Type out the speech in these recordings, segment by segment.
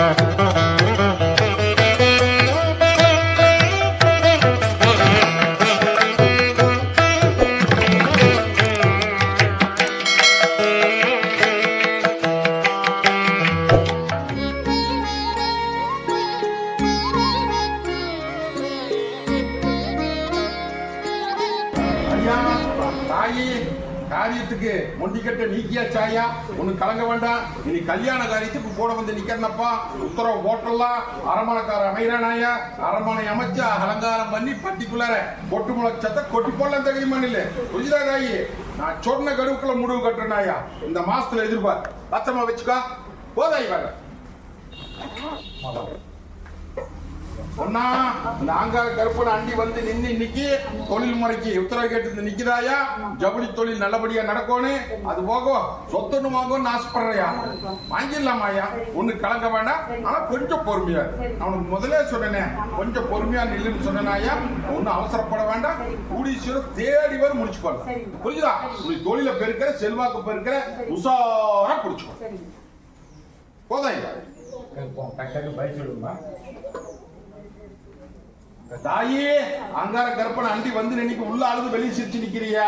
ஐயா கல்யாண காரியத்துக்கு கூட வந்து நிக்கிறனப்பா உத்தரவு போட்டலாம் அரமணைக்கார அமைகிறானாய அரமனை அமைச்சு அலங்காரம் பண்ணி பட்டிக்குள்ளார கொட்டு முளைச்சத்தை கொட்டி போடலாம் தகுதி மண்ணில் புரிஞ்சுதா தாயி? நான் சொன்ன கடுவுக்குள்ள முடிவு கட்டுறனாயா? இந்த மாசத்துல எதிர்பார். பத்திரமா வச்சுக்கா. போதாய் வேற ஒன்னா இந்த ஆங்கார கருப்பன் அண்டி வந்து நின்னு இன்னைக்கு தொழில் முறைக்கு உத்தரவு கேட்டு நிக்கிறாயா ஜவுளி தொழில் நல்லபடியா நடக்கணும் அது போக சொத்துன்னு வாங்கன்னு ஆசைப்படுறியா? வாங்கிடலாமாயா ஒண்ணு கலங்க வேண்டாம். ஆனா கொஞ்சம் பொறுமையா. அவனுக்கு முதலே சொன்னேனே கொஞ்சம் பொறுமையா நில்லுன்னு சொன்னாயா ஒன்னும் அவசரப்பட வேண்டாம். கூடியீஸ்வரம் தேடி வரை முடிச்சுக்கோங்க. புரியுதா நீ தொழில பெருக்கிற செல்வாக்கு பெருக்கிற உஷாரா புடிச்சுக்கோ. போதா டக்கு பயிற்சி விடுமா தாயே அங்கார கற்பனை அண்டி வந்து இன்னைக்கு உள்ள அழுது வெளியே சிரிச்சு நிக்கிறியா?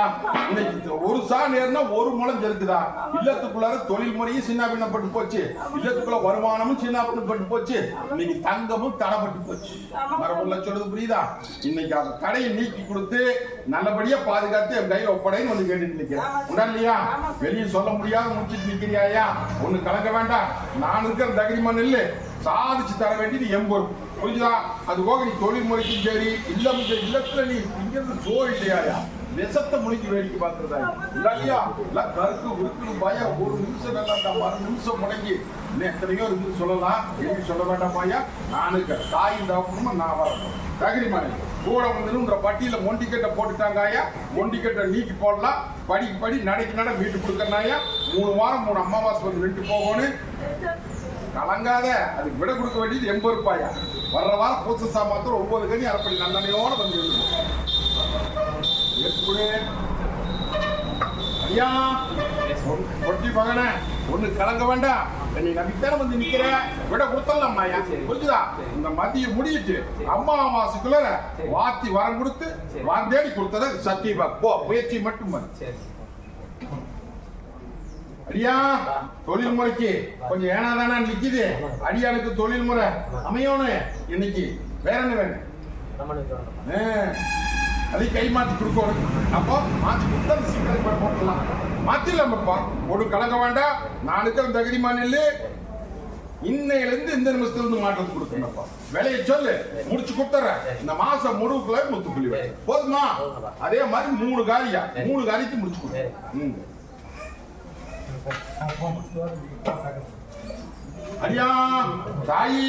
இன்னைக்கு ஒரு சா நேர்னா ஒரு மூலம் செலுத்துதா இல்லத்துக்குள்ளார தொழில் முறையும் சின்ன பின்னப்பட்டு போச்சு. இல்லத்துக்குள்ள வருமானமும் சின்ன பின்னப்பட்டு போச்சு. இன்னைக்கு தங்கமும் தடைப்பட்டு போச்சு. மரபுள்ள சொல்றது புரியுதா? இன்னைக்கு அந்த தடையை நீக்கி கொடுத்து நல்லபடியா பாதுகாத்து என் கையில ஒப்படைன்னு வந்து கேட்டுட்டு நிக்கிறேன். உண்டா இல்லையா? வெளியே சொல்ல முடியாத முடிச்சிட்டு நிக்கிறியாயா ஒண்ணு கலக்க வேண்டாம். நான் இருக்கிற தகுதிமான இல்லை சாதிச்சு தர வேண்டியது என் பொறுப்பு. புரிஞ்சுதா? அது போக நீ தொழில் முறைக்கும் சரி இல்லம் இல்லத்துல நீ இங்கிருந்து சோறு இல்லையாயா? விஷத்தை முடிக்க வேடிக்கை பார்த்துருந்தா இல்லையா? இல்ல கருக்கு உருக்கு பயம். ஒரு நிமிஷம் நல்லா மறு நிமிஷம் முடங்கி இன்னும் எத்தனையோ இருந்து சொல்லலாம். எப்படி சொல்ல வேண்டாம் பாயா நானுக்கு தாயின் தகப்பனும் நான் வரணும். தகிரிமனை கூட வந்துன்ற பட்டியல மொண்டிக்கட்டை போட்டுட்டாங்க ஐயா. மொண்டிக்கட்டை நீக்கி போடலாம். படி படி நடைக்கு நட வீட்டு கொடுக்கறனாயா மூணு வாரம் மூணு அமாவாசை வந்து நின்று போகணும். கலங்காத அதுக்கு விட கொடுக்க வேண்டியது எண்பது ரூபாயா? வர்ற வாரம் பூச சாமாத்திரம் ஒன்பது கனி அரைப்படி நல்லெண்ணையோட வந்து ஐயா ஒட்டி மகனே ஒண்ணு கலங்க வேண்டாம். நீ நம்பித்தானே வந்து நிக்கிற விட கொடுத்தலாம் ஐயா. புரிஞ்சுதா? இந்த மதியம் முடியிட்டு அம்மா அமாவாசைக்குள்ள வாத்தி வரம் கொடுத்து வாந்தேடி கொடுத்தத சத்தியமா போ முயற்சி மட்டும் அடியா தொழில் முறைக்கு. கொஞ்சம் ஏனாதானா நிக்குது. அடியானுக்கு தொழில் முறை அமையணும் இன்னைக்கு. வேற என்ன வேணும்? ஆ, அதை கை மாத்தி கொடுக்கணும். அப்போ மாத்தி கொடுத்தா சீக்கிரம் போட்டுலாம் போட்டுடலாம். மாத்திடலாமப்பா ஒரு கலக்க வேண்டாம் நான் இருக்கிற தகுதி மாநில இன்னையிலிருந்து இந்த நிமிஷத்துலேருந்து மாற்றத்து கொடுக்கணும்ப்பா விலையை சொல்லு. முடிச்சு கொடுத்துறேன். இந்த மாசம் முழுக்குள்ள முத்துப்புள்ளி வை. போதுமா? அதே மாதிரி மூணு காரியா? மூணு காரியத்தை முடிச்சு கொடு ம். ஐயா தாயி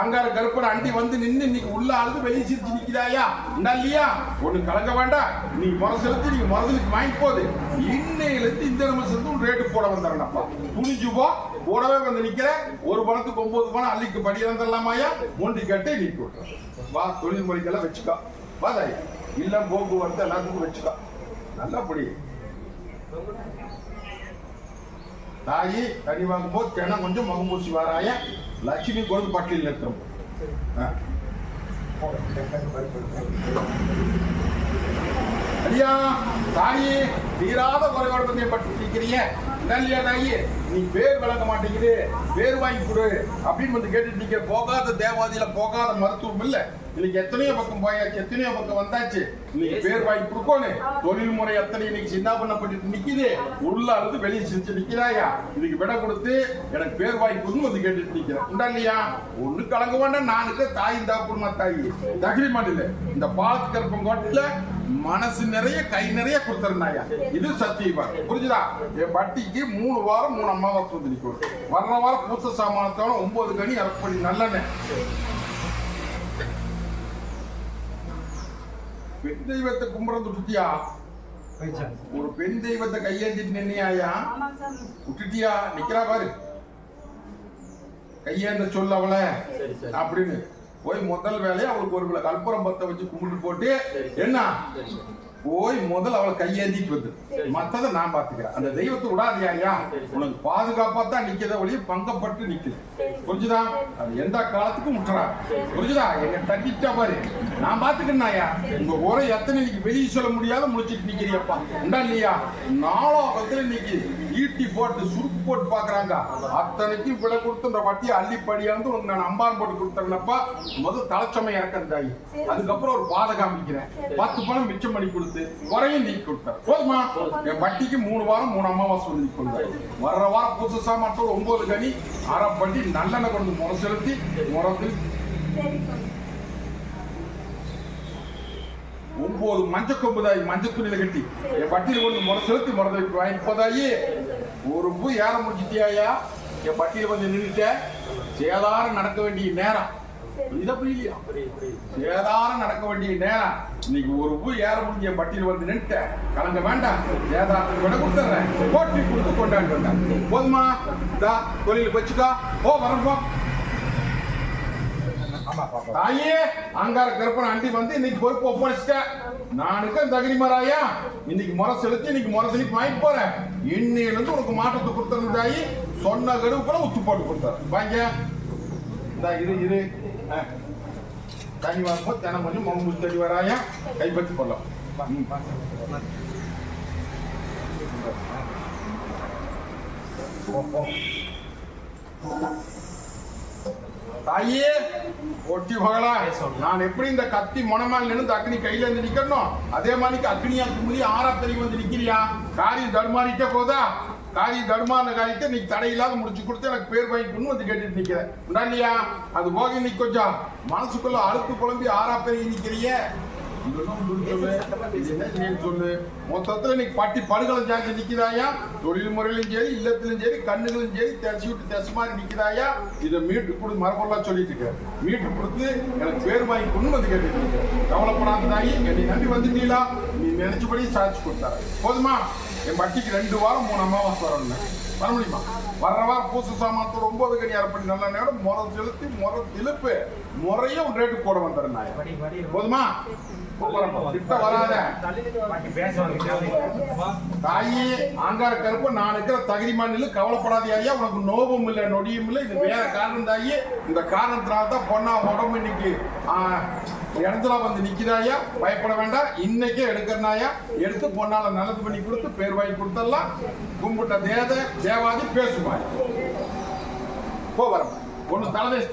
அங்கார கருப்பன் அண்டி வந்து நின்று இன்னைக்கு உள்ள அழுது வெளியே சிரிச்சு நிக்கிறாயா? என்ன இல்லையா? ஒண்ணு கலங்க வேண்டாம். நீ முறை செலுத்தி நீ முதலுக்கு வாங்கி போகுது இன்னையிலிருந்து இந்த இந்த நிமிஷத்துக்கு ரேட்டு போட வந்தாங்கப்பா துணிஞ்சு போ. கூடவே வந்து நிக்கிற. ஒரு பணத்துக்கு ஒன்பது பணம் அள்ளிக்கு படி இறந்துடலாமாயா மூன்று கட்டை நீக்கி விட்டுறேன் வா. தொழில் முறைக்கெல்லாம் வச்சுக்கா. வா தாயி. இல்ல போக்குவரத்து எல்லாத்துக்கும் வச்சுக்கா. நல்லா புடி தாயி தண்ணி வாங்கும் போது தினம் கொஞ்சம் முகம்பூசி வாராய லட்சுமி கொண்டு பட்டியல் நிறுத்துறோம் ஆ. ஐயா தாயி தீராத நீ பேர் விளங்க மாட்டேங்குது. பேர் வாங்கி கொடு. அப்படின்னு வந்து கேட்டுட்டு நிக்கிற போகாத தேவாதியில போகாத மருத்துவம் இல்ல. இன்னைக்கு எத்தனையோ பக்கம் போயாச்சு எத்தனையோ பக்கம் வந்தாச்சு. இன்னைக்கு பேர் வாங்கி கொடுக்கணும் தொழில் முறை எத்தனை இன்னைக்கு சின்ன பண்ணப்பட்டு நிக்குது. உள்ள அழுது வெளியே சிரிச்சு நிக்கிறாயா? இதுக்கு விட கொடுத்து எனக்கு பேர் வாங்கி கொடுன்னு வந்து கேட்டுட்டு நிக்கிறேன். உண்டா இல்லையா? ஒண்ணு கலங்க வேண்டாம் நானுக்கு தாய் தாப்புமா தாயி. தகிரி மாநில இந்த பாலத்து கருப்பம் கோட்டில மனசு நிறைய கை நிறைய கொடுத்துருந்தாயா? இது சத்தியமா. புரிஞ்சுதா? என் பட்டிக்கு மூணு வாரம் மூணு அம்மாவாசை வந்து நிற்கும் வர்ற வாரம் பூச சாமானத்தோட ஒன்பது கனி அரைப்படி நல்லெண்ணெய். பெண் தெய்வத்தை கும்பிட விட்டுட்டியா ஒரு பெண் தெய்வத்தை கையேந்திட்டு நின்னியாயா? விட்டுட்டியா? நிக்கிறா பாரு. கையேந்த சொல்ல அவளை. அப்படின்னு. போய் முதல் வேலையை அவளுக்கு ஒரு கற்பூரம் பத்த வச்சு கும்பிட்டு போட்டு. என்ன. போய் முதல்ல அவளை கையேந்திட்டு வந்து. மத்ததை நான் பாத்துக்கிறேன் அந்த தெய்வத்தை விடாதியா ஐயா. உனக்கு பாதுகாப்பா தான் நிக்கத ஒழிய பங்கப்பட்டு நிக்குது. புரிஞ்சுதா? அது எந்த காலத்துக்கும் முட்டுறா. புரிஞ்சுதா? எங்க தட்டிட்டா பாரு. நான் பாத்துக்கிறேன்யா உங்க உரை எத்தனை இன்னைக்கு வெளியே சொல்ல முடியாத முடிச்சிட்டு நிக்கிறியப்பா. உண்டா இல்லையா? நாலோ பக்கத்துல இன்னைக்கு ஈட்டி போட்டு சுருக்கு போட்டு பாக்குறாங்க அத்தனைக்கும் விலை கொடுத்து இந்த வட்டியை அள்ளி படியாந்து உனக்கு நான் அம்பான் போட்டு கொடுத்தேன்னப்பா முதல் தலைச்சமை இறக்கம் தாயி. அதுக்கப்புறம் ஒரு பாதை காமிக்கிறேன். பத்து பணம் மிச்சம் பண்ணி கொடுத்து குறையும் நீக்கி கொடுத்தாரு போதுமா? என் வட்டிக்கு மூணு வாரம் மூணு வந்து நீக்கி கொடுத்தாரு வர்ற வாரம் புதுசா மட்டும் ஒன்பது கனி அரை பட்டி நல்லெண்ணெய் கொண்டு முறை செலுத்தி முறத்தில் ஒன்பது மஞ்ச கொம்புதாய் மஞ்ச துணியில கட்டி. என் பட்டியல கொண்டு முறை செலுத்தி முறை வாங்கி போதாயி ஒரு பூ ஏற முடிச்சிட்டியாயா என் பட்டியல வந்து நின்றுட்ட சேதாரம் நடக்க வேண்டிய நேரம். புரியலையா புரியுது புரியுது சேதாரம் நடக்க வேண்டிய நேரம். இன்னைக்கு ஒரு பூ ஏற முடிஞ்ச பட்டியல் வந்து நின்றுட்ட கலங்க வேண்டாம். சேதாரத்துக்கு விட கொடுத்துட்றேன் போட்டி கொடுத்து கொண்டாண்டு போதுமா? தொழில் வச்சுக்கா. ஓ வரப்போ தாயே அங்கார கருப்பன் அண்டி வந்து இன்னைக்கு பொறுப்பு ஒப்படைச்சிட்டேன் நானுக்கு தகுதி மராயா இன்னைக்கு முறை செலுத்தி இன்னைக்கு முறை செலுத்தி வாங்கிட்டு போறேன். இன்னையில இருந்து உனக்கு மாற்றத்தை கொடுத்தது தாயி. சொன்ன கடுவு கூட உத்து போட்டு கொடுத்தாரு வாங்க. இந்தா இரு இரு. ஆ. தண்ணி வரும்போது தினம் கொஞ்சம் மம்பு தடி வராயா? கைப்பற்றி போடலாம் ம். போ. தாயே ஒட்டி மகளா. நான் எப்படி இந்த கத்தி மொனமால் நின்று அக்னி கையில இருந்து நிக்கணும் அதே மாதிரி அக்னியா கும்பலி ஆறா தெரியும் வந்து நிக்கிறியா காரியம் தடுமாறிட்டே போதா? காரியம் தடுமாறின காரியத்தை நீ தடையில்லாத முடிச்சு கொடுத்து எனக்கு பேர் வாங்கிக்கணும் வந்து கேட்டுட்டு நிக்கிறேன் உண்டா இல்லையா? அது போக இன்னைக்கு கொஞ்சம் மனசுக்குள்ள அழுத்து குழம்பி ஆறா பெரிய நிக்கிறிய. சொல்லு, என்ன செய்யன்னு சொல்லு மொத்தத்துல இன்னைக்கு பட்டி படுகளை ஜாஸ்தி நிக்கிறாயா தொழில் முறையிலும் சரி இல்லத்திலும் சரி கண்ணுகளும் சரி தெரிச்சு விட்டு தெச மாதிரி நிக்கிறாயா இதை மீட்டு கொடு மரபெல்லாம் சொல்லிட்டு இருக்க மீட்டு கொடுத்து எனக்கு பேர் வாங்கி கொண்டு வந்து கேட்டுட்டு இருக்க கவலைப்படாத தாயி என்னை நம்பி வந்துட்டீங்களா நீ நினைச்சபடி சாதிச்சு கொடுத்தாரு போதுமா என் பட்டிக்கு ரெண்டு வாரம் மூணு அமாவாசை வரணும் வர முடியுமா வர்ற வாரம் பூச சாமானத்தோட ஒன்பது கனி அரைப்படி நல்ல நேரம் முறை செலுத்தி முறை திருப்பு முறையும் ரேட்டு போட வந்துடுறேன் நான் படி போதுமா போறப்ப கிட்ட வராத பாட்டி பேச தாயி ஆங்கார கருப்பு நான் இருக்கிற தகுதி மாநில ஐயா உனக்கு நோபம் இல்லை நொடியும் இல்லை இது வேற காரணம் தாயி இந்த காரணத்தினால தான் பொண்ணா உடம்பு இன்னைக்கு இடத்துல வந்து நிக்கிறாயா பயப்பட வேண்டாம் இன்னைக்கே எடுக்கிறனாயா எடுத்து பொண்ணால நல்லது பண்ணி கொடுத்து பேர் வாங்கி கொடுத்துடலாம் கும்பிட்ட தேத தேவாதி பேசுவாய் போ வரமா ஒன்னு தலைதேச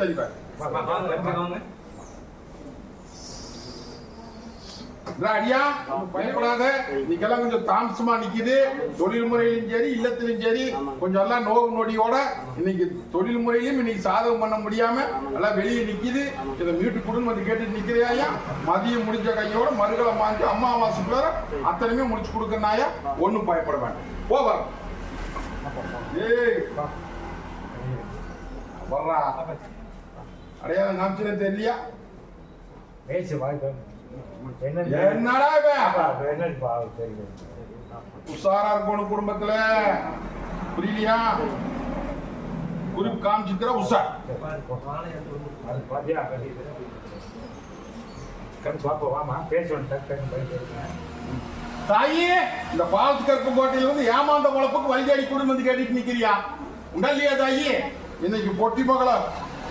அடியா பயப்படாத. இன்னைக்கெல்லாம் கொஞ்சம் தாமசமா நிக்குது. தொழில் முறையிலும் சரி இல்லத்திலும் சரி கொஞ்சம் எல்லாம் நோவு நொடியோட இன்னைக்கு தொழில் முறையிலும் இன்னைக்கு சாதகம் பண்ண முடியாம எல்லாம் வெளியே நிக்குது. இதை மீட்டு கொடுன்னு வந்து கேட்டு நிக்கிறியா மதியம் முடிஞ்ச கையோட மறுகளை வாங்கி அம்மாவாசைக்குள்ளார அத்தனையுமே முடிச்சு கொடுக்கறனாயா ஒன்னும் பயப்பட வேண்டாம். போ வர ஏய். வர்றா. அடையாளம் காமிச்சுன்னு தெரியலையா? பேசு வாய்ப்பு என்னடா உஷாரா இருக்கணும் குடும்பத்துல. புரியலையா? குறிப்பு காமிச்சுக்கிற உஷார் தாயே இந்த பாலத்து கற்கு கோட்டையில வந்து ஏமாந்த உழப்புக்கு வழிகாடி குடும்பம் கேட்டுட்டு நிக்கிறியா? உண்டா இல்லையா தாயி? இன்னைக்கு பொட்டி மகள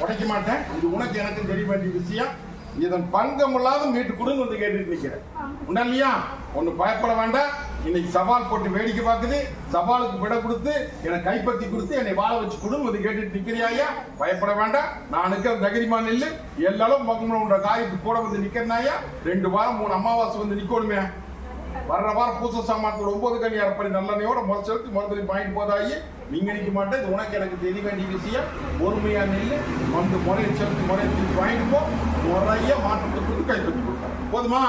உடைக்க மாட்டேன். இது உனக்கு எனக்கு தெரிய வேண்டிய விஷயம். இதன் பங்கம் இல்லாத மீட்டு கொடுங்க வந்து கேட்டுட்டு நிற்கிறேன் உண்டா இல்லையா? ஒண்ணு பயப்பட வேண்டாம். இன்னைக்கு சவால் போட்டு வேடிக்கை பார்க்குது. சவாலுக்கு விட கொடுத்து என்னை கைப்பற்றி கொடுத்து என்னை வாழ வச்சு கொடுங்க வந்து கேட்டுட்டு ஐயா? பயப்பட வேண்டாம். நான் இருக்கிற தகிரிமா நெல்லு. எல்லாரும் உன்ற காயத்துக்கு கூட வந்து நிக்கிறனாயா ரெண்டு வாரம் மூணு அமாவாசை வந்து நிற்கணுமே வர்ற வாரம் பூச சாமான்கள் ஒன்பது கனி அரைப்படி நல்லெண்ணையோட முதல் செலுத்தி மறுபடியும் வாங்கிட்டு போதாயி. நீங்க நிக்க மாட்டேன். இது உனக்கு எனக்கு தெரிய வேண்டிய விஷயம். பொறுமையா நில்லு. வந்து முறையை செலுத்தி முறையை திருப்பி வாங்கிட்டு போ. முறைய மாற்றத்தை கொடுத்து கைப்பற்றி கொடுத்தாரு போதுமா?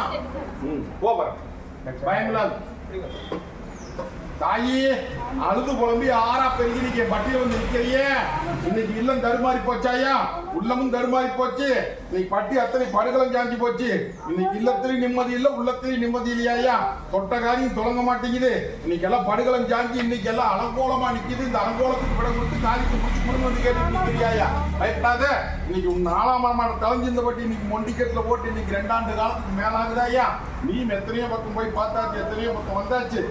ம் போவார் பயமில்லாது தாயி அழுது புலம்பி ஆறா பெருகி நீங்க பட்டியல வந்து நிக்கிறியே இன்னைக்கு இல்லம் தருமாறி போச்சாயா உள்ளமும் தருமாறி போச்சு. இன்னைக்கு பட்டி அத்தனை படுகளும் சாஞ்சி போச்சு. இன்னைக்கு இல்லத்திலையும் நிம்மதி இல்ல உள்ளத்திலையும் நிம்மதி இல்லையாயா தொட்ட காரியம் தொடங்க மாட்டேங்குது. இன்னைக்கு எல்லாம் படுகளும் சாஞ்சி இன்னைக்கு எல்லாம் அலங்கோலமா நிக்குது. இந்த அலங்கோலத்துக்கு விட கொடுத்து காரியத்தை முடிச்சு கொடுங்க வந்து கேட்டு நிக்கிறியாயா பயப்படாத. இன்னைக்கு உன் நாலாம் மாதம் கலைஞ்சிருந்த பட்டி இன்னைக்கு மொண்டிக்கட்டுல போட்டு இன்னைக்கு ரெண்டாண்டு காலத்துக்கு மேலாகுதாயா நீ எத்தனையோ பக்கம் போய் பார்த்தாச்சு எத்தனையோ பக்கம் வந்தாச்சு.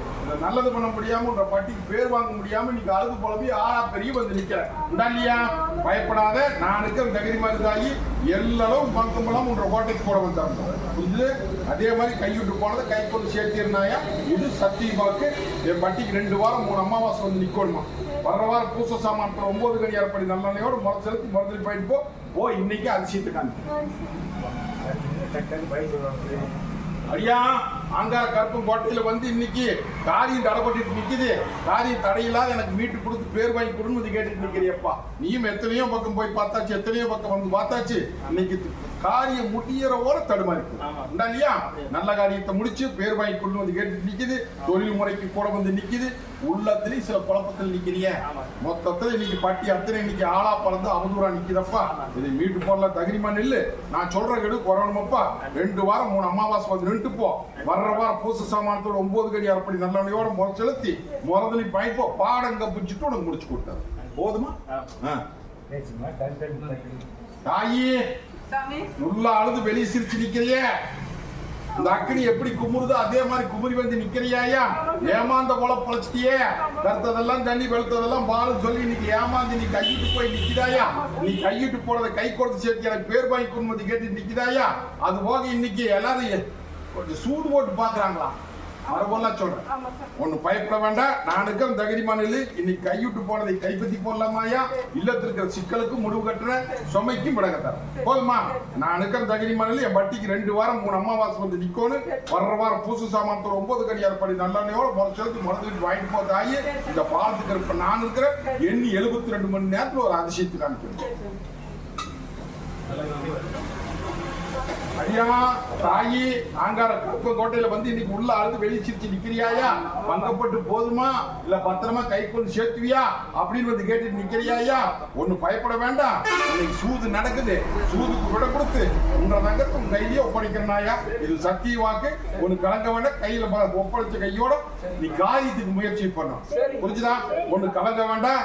நல்லது பண்ண முடியாம உன்ற பட்டிக்கு பேர் வாங்க முடியாம இன்னைக்கு அழுது புலம்பி ஆறா பெரிய வந்து நிக்கிற உண்டா இல்லையா? பயப்படாத நான் இருக்கிற தகுதி மாதிரி தாயி எல்லாரும் பக்கமெல்லாம் உன்ற கோட்டைக்கு போட வந்தாங்க. புரிஞ்சுது அதே மாதிரி கைவிட்டு போனதை கை கொண்டு சேர்த்திருந்தாயா? இது சத்தியமாக்கு என் பட்டிக்கு ரெண்டு வாரம் மூணு அமாவாசை வந்து நிக்கணுமா? வர்ற வாரம் பூச சாமான் ஒன்பது கடி அரைப்படி நல்லெண்ணையோட முறை செலுத்தி மருந்து போயிட்டு போ. ஓ இன்னைக்கு அதிசயத்துக்கான ஐயா அங்கார கருப்பு கோட்டையில் வந்து இன்னைக்கு காரியம் தடைப்பட்டு நிற்குது காரியம் தடையில்லாத எனக்கு மீட்டு கொடுத்து பேர் வாங்கி கொடுன்னு கேட்டுட்டு நிற்கிறியப்பா நீயும் எத்தனையோ பக்கம் போய் பார்த்தாச்சு எத்தனையோ பக்கம் வந்து பார்த்தாச்சு. இன்னைக்கு காரியம் முடியறவோட தடுமாறி உண்டா இல்லையா? நல்ல காரியத்தை முடிச்சு பேர் வாங்கி கொண்டு வந்து கேட்டுட்டு நிக்குது. தொழில் முறைக்கு கூட வந்து நிக்குது. உள்ளத்திலையும் சில குழப்பத்தில் நிக்கிறிய மொத்தத்துல இன்னைக்கு பட்டி அத்தனை இன்னைக்கு ஆளா பறந்து அவதூறா நிக்குதப்பா இதை மீட்டு போடல தகுதிமா நில்லு நான் சொல்ற கெடு குறவணுமப்பா ரெண்டு வாரம் மூணு அமாவாசை வந்து நின்று போ. வர்ற வாரம் பூச சாமானத்தோட ஒன்பது கடி அரைப்படி நல்லவனையோட முறை செலுத்தி முறதலி பாய்ப்போ பாடங்க பிடிச்சிட்டு உனக்கு முடிச்சு கொடுத்தாரு. போதுமா? தாயி உள்ள அழுது வெளியே சிரிச்சு நிக்கிறியே. அந்த அக்னி எப்படி குமுறுதோ அதே மாதிரி குமுறி வந்து நிக்கிறியாயா? ஏமாந்த போல பொழைச்சிட்டியே. கருத்ததெல்லாம் தண்ணி வெளுத்ததெல்லாம் பாலும் சொல்லி இன்னைக்கு ஏமாந்து நீ கையிட்டு போய் நிக்கிறாயா நீ கையிட்டு போறதை கை கொடுத்து சேர்த்து எனக்கு பேர் வாங்கி குடும்பத்தை கேட்டு நிக்கிறாயா அது போக இன்னைக்கு எல்லாரும் கொஞ்சம் சூடு போட்டு பாக்குறாங்களா மரபெல்லாம் சொல்றேன். ஒண்ணு பயப்பட வேண்டாம். நானுக்கும் தகுதிமான இன்னைக்கு கைவிட்டு போனதை கைப்பற்றி போடலாமாயா இல்லத்துல இருக்கிற சிக்கலுக்கு முடிவு கட்டுற சுமைக்கும் விடக தரேன். போதுமா? நானுக்கும் தகுதிமான என் வட்டிக்கு ரெண்டு வாரம் மூணு அம்மாவாசை வந்து நிக்கணும் வர்ற வாரம் பூசு சாமானத்தோட ஒன்பது கடி அறுப்படி நல்லெண்ணையோட முறை செலுத்தி மருந்து வாங்கிட்டு போது ஆகி இந்த பாலத்துக்கு இருப்ப நான் இருக்கிறேன். எண்ணி எழுபத்தி ரெண்டு மணி நேரத்துல ஒரு அதிசயத்தை காமிக்கிறேன். ஐயா தாயி ஆங்கார கோட்டையில வந்து இன்னைக்கு உள்ள அழுது வெளியே சிரிச்சு நிக்கிறியாயா? பங்கப்பட்டு போதுமா? இல்ல பத்திரமா கை கொண்டு சேர்த்துவியா? அப்படின்னு வந்து கேட்டுட்டு நிக்கிறியாயா? ஒண்ணு பயப்பட வேண்டாம். இன்னைக்கு சூது நடக்குது. சூதுக்கு விட கொடுத்து உன்ற உன் கையிலேயே ஒப்படைக்கிறனாயா இது சத்திய வாக்கு. ஒண்ணு கலங்க வேண்டாம். கையில ஒப்படைச்ச கையோட நீ காரியத்துக்கு முயற்சி பண்ணும் புரிஞ்சுதா? ஒண்ணு கலங்க வேண்டாம்.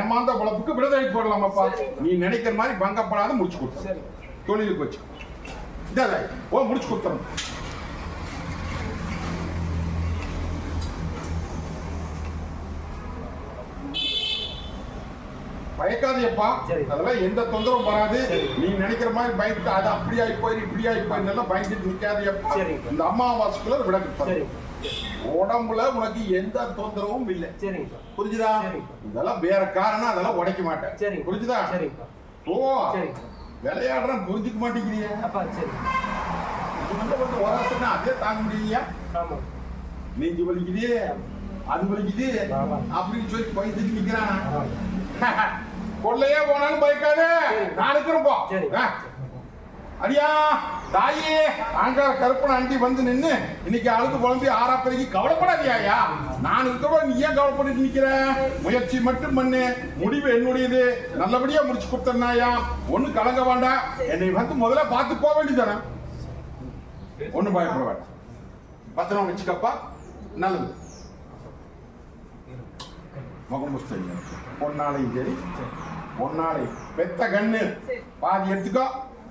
ஏமாந்த பொழப்புக்கு விடுதலை போடலாமாப்பா. நீ நினைக்கிற மாதிரி பங்கப்படாத முடிச்சு கொடுத்து தொழிலுக்கு வச்சு இதாதா ஓ முடிச்சு கொடுத்துறோம் பயக்காதேப்பா. சரி. அதெல்லாம் எந்த தொந்தரவும் வராது. நீ நினைக்கிற மாதிரி பயந்துட்டு அது அப்படி ஆகி போயிரு இப்படி ஆகி போயிருந்தெல்லாம் பயந்துட்டு நிக்காதேப்பா. சரி. இந்த அமாவாசைக்குள்ள விளக்கு உடம்புல உனக்கு எந்த தொந்தரவும் இல்லை. சரிங்க புரிஞ்சுதா. இதெல்லாம் வேற காரணம் அதெல்லாம் உடைக்க மாட்டேன். சரி. புரிஞ்சுதா? ஓ விளையாடுறேன் புரிஞ்சுக்க மாட்டேங்கிறியா. அப்பா சரி. இது வந்து கொஞ்சம் அதே தாங்க முடியலையா? ஆமாம் நெஞ்சு வலிக்குது அது வலிக்குது ஆமா. அப்படின்னு சொல்லி பயந்துட்டு நிக்கிறான். கொள்ளையே போனாலும் பயக்காத. சரி. ஆ. அடியா தாயே ஆங்கார கருப்பன் அண்டி வந்து நின்னு இன்னைக்கு அழுது குழம்பி ஆறா பெருகி கவலைப்படாதியாயா? நான் இருக்கிறோம் நீ ஏன் கவலைப்பட்டு நிக்கிற? முயற்சி மட்டும் பண்ணு. முடிவு என்னுடையது. நல்லபடியா முடிச்சு கொடுத்தனாயா ஒண்ணு கலங்க வேண்டாம் என்னை வந்து முதல்ல பார்த்து போக வேண்டியதானே ஒண்ணு பயப்பட வேண்டாம். பத்திரமா வச்சுக்கப்பா. நல்லது. முகம் புஸ்தகம். பொன்னாலையும் சரி பொன்னாலை பெத்த கண்ணு. பாதி எடுத்துக்கோ.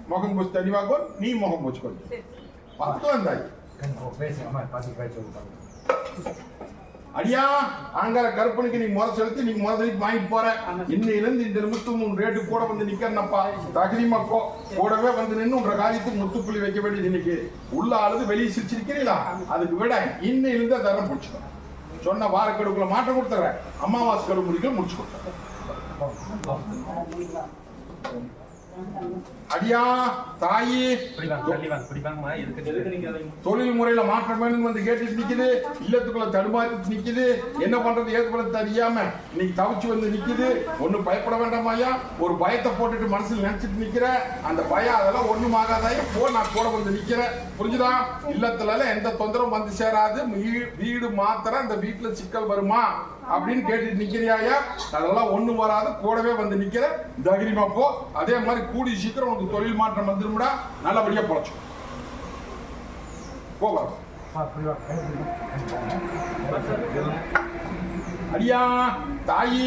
முகம் பூசி தெளிவாக்கோ நீ முகம் பூச்சிக்கோ சரி பத்து வந்தாய் கண் பேசு அம்மா பார்த்து பேச சொல்லுவாங்க அடியா ஆங்கார கருப்பனுக்கு நீ முறை செலுத்தி நீ முதலில் வாங்கிட்டு போற இன்னையிலிருந்து இந்த நிமிஷம் உன் ரேட்டு கூட வந்து நிக்கிறனப்பா தகுதி மக்கோ கூடவே வந்து நின்று உன்ற காரியத்துக்கு முத்துப்புள்ளி வைக்க வேண்டியது இன்னைக்கு உள்ள அழுது வெளியே சிரிச்சிருக்கிறீங்களா அதுக்கு விட இன்னையிலிருந்து தரம் பிடிச்சிக்கோ சொன்ன வாரக்கெடுக்குள்ள மாற்றம் கொடுத்துறேன் அமாவாசை கடு முடிக்கல முடிச்சு கொடுத்துறேன் அடியா தாயி. தொழில் முறையில மாற்றம் வேணும்னு வந்து கேட்டுட்டு நிக்குது. இல்லத்துக்குள்ள தடுமாறிட்டு நிக்குது. என்ன பண்றது? ஏது பண்றது தெரியாம இன்னைக்கு தவிச்சு வந்து நிக்குது. ஒண்ணு பயப்பட வேண்டாமாயா ஒரு பயத்தை போட்டுட்டு மனசுல நினைச்சிட்டு நிக்கிற அந்த பயம் அதெல்லாம் ஒண்ணும் ஆகாதாயா போ நான் கூட வந்து நிக்கிறேன். புரிஞ்சுதா? இல்லத்துல எல்லாம் எந்த தொந்தரவும் வந்து சேராது. வீடு மாத்திர அந்த வீட்டுல சிக்கல் வருமா? அப்படின்னு கேட்டுட்டு நிக்கிறியாயா அதெல்லாம் ஒண்ணும் வராது. கூடவே வந்து நிக்கிற தைரியமா போ. அதே மாதிரி கூடி சீக்கிரம் உனக்கு தொழில் மாற்றம் வந்துருமுடா நல்லபடியா பொழைச்சு. போ வரோம் அம்மா இப்படி வா கை பிடிங்க. அடியா. தாயி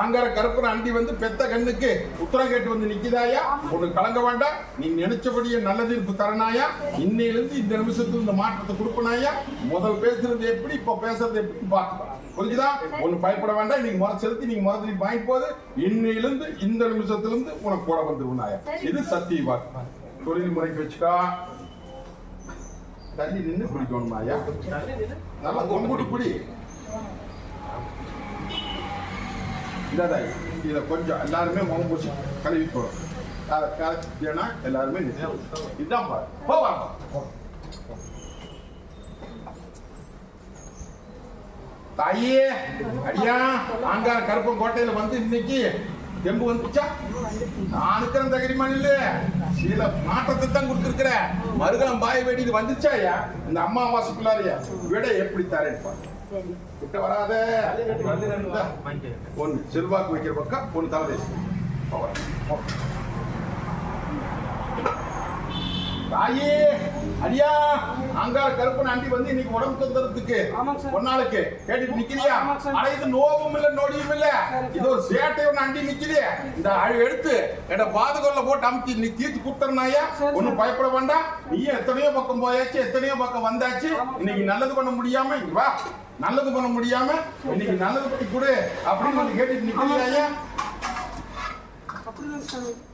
ஆங்கார கருப்பன அண்டி வந்து பெத்த கண்ணுக்கு உத்தரம் கேட்டு வந்து நிக்குதாயா? உனக்கு கலங்க வேண்டாம் நீ நினைச்சபடியே நல்ல தீர்ப்பு தரனாயா? இன்னையிலிருந்து இந்த நிமிஷத்துல இந்த மாற்றத்தை கொடுப்பனாயா? முதல் பேசுறது எப்படி இப்ப பேசுறது எப்படி பார்த்துக்கலாம். புரிஞ்சுதா? ஒண்ணு பயப்பட வேண்டாம். நீங்க முறை செலுத்தி நீங்க முறை வாங்கி போது இன்னையிலிருந்து இந்த நிமிஷத்துல இருந்து உனக்கு கூட வந்துருவனாயா? இது சத்திய வாக்கு. தொழில் முறைக்கு வச்சுக்கா. தள்ளி நின்று பிடிக்கணுமாயா நல்லா கொம்புடி பிடி இதாக இதை கொஞ்சம் எல்லாருமே முகம் பூசி கழுவி போடும் ஏன்னா எல்லாருமே இதுதான் பாரு. போவா தாயே அடியா ஆங்கார கருப்பன் கோட்டையில வந்து இன்னைக்கு தெம்பு வந்துச்சா? நான் இருக்கிற தைரியமா இல்ல சில மாற்றத்தை தான் கொடுத்துருக்கிற மருகலம் பாய் வேடிக்கு வந்துச்சாயா இந்த அம்மாவாசைக்குள்ளாரியா? விட எப்படி தரேன் பாரு. கிட்ட வராத இந்தா. வாங்கிக்க ஒன்று செல்வாக்கு வைக்கிற பக்கம் ஒன்று தலைதேசம் தாயே அடியா அங்கார கருப்பன் ஆண்டி வந்து இன்னைக்கு உடம்பு சார். ஒரு நாளுக்கு கேட்டுட்டு நிக்கிறியா. ஆனா இது நோவும் இல்ல நொடியும் இல்ல. இது ஒரு சேட்டை ஒண்ணு அண்டி நிக்குது. இந்த அழு எடுத்து என்ன பாதுகொல்ல போட்டு அமுத்தி நீ தீர்த்து ஒண்ணும் சார். பயப்பட வேண்டாம். நீ எத்தனையோ பக்கம் போயாச்சு எத்தனையோ பக்கம் வந்தாச்சு. இன்னைக்கு நல்லது பண்ண முடியாம இங்க வா. நல்லது பண்ண முடியாம இன்னைக்கு நல்லது பண்ணி கொடு அப்படின்னு கேட்டுட்டு நிக்கிறியா அப்படிதான்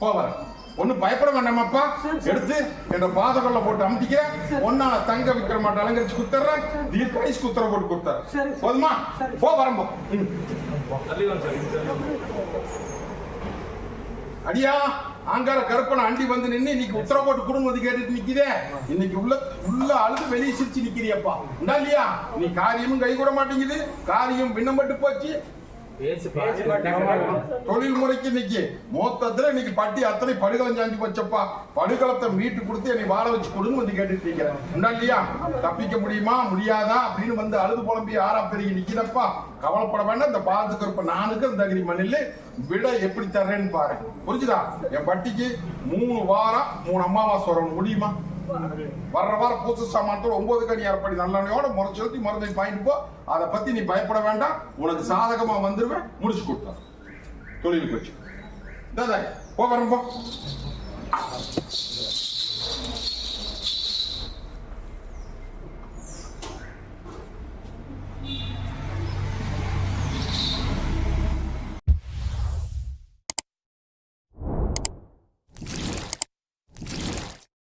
போவார் ஒன்னும் பயப்பட வேண்டாமாப்பா. எடுத்து என்ற பாதகல்ல போட்டு அமுத்திக்க. ஒன்னா தங்க விக்கிற மாட்டேன் அலங்கரிச்சு குத்துறேன். தீர்க்க ஐஸ் குத்துற போட்டு குத்துறேன். சரி. போதுமா. போ வரம்போ அடியா ஆங்கார கருப்பனை அண்டி வந்து நின்னு இன்னைக்கு உத்தர போட்டு குடும்பம் கேட்டுட்டு நிக்கிறே இன்னைக்கு உள்ள உள்ள அழுது வெளியே சிரிச்சு நிக்கிறியப்பா. இல்லையா? நீ காரியமும் கை கூட மாட்டேங்குது. காரியம் விண்ணப்பட்டு போச்சு. பேசி பேசி தொழில் முறைக்கு இன்னைக்கு மொத்தத்துல இன்னைக்கு பட்டி அத்தனை படுகளம் சாஞ்சி போச்சப்பா. படுகளத்தை மீட்டு கொடுத்து என்னை வாழ வச்சு கொடுன்னு வந்து கேட்டுட்டு இருக்கிறேன். உண்டா இல்லையா? தப்பிக்க முடியுமா? முடியாதா? அப்படின்னு வந்து அழுது புலம்பி ஆறா பெருகி நிக்கிறப்பா. கவலைப்பட வேண்டாம். இந்த பாலத்துக்கு இருப்ப நானுக்கு இந்த அகிரி மண்ணில் விட எப்படி தர்றேன்னு பாரு. புரிஞ்சுதா? என் பட்டிக்கு மூணு வாரம் மூணு அமாவாசை வரணும் முடியுமா? வர்ற வாரம் பூச சாமானத்தோட ஒன்பது கனி அரைப்படி நல்லெண்ணையோட முறை செலுத்தி மருந்தை பாயிண்ட் போ. அதை பத்தி நீ பயப்பட வேண்டாம். உனக்கு சாதகமா வந்துருவேன். முடிச்சு கொடுத்தான் தொழிலுக்கு வச்சு இந்தாதா, போ வரேன் போ.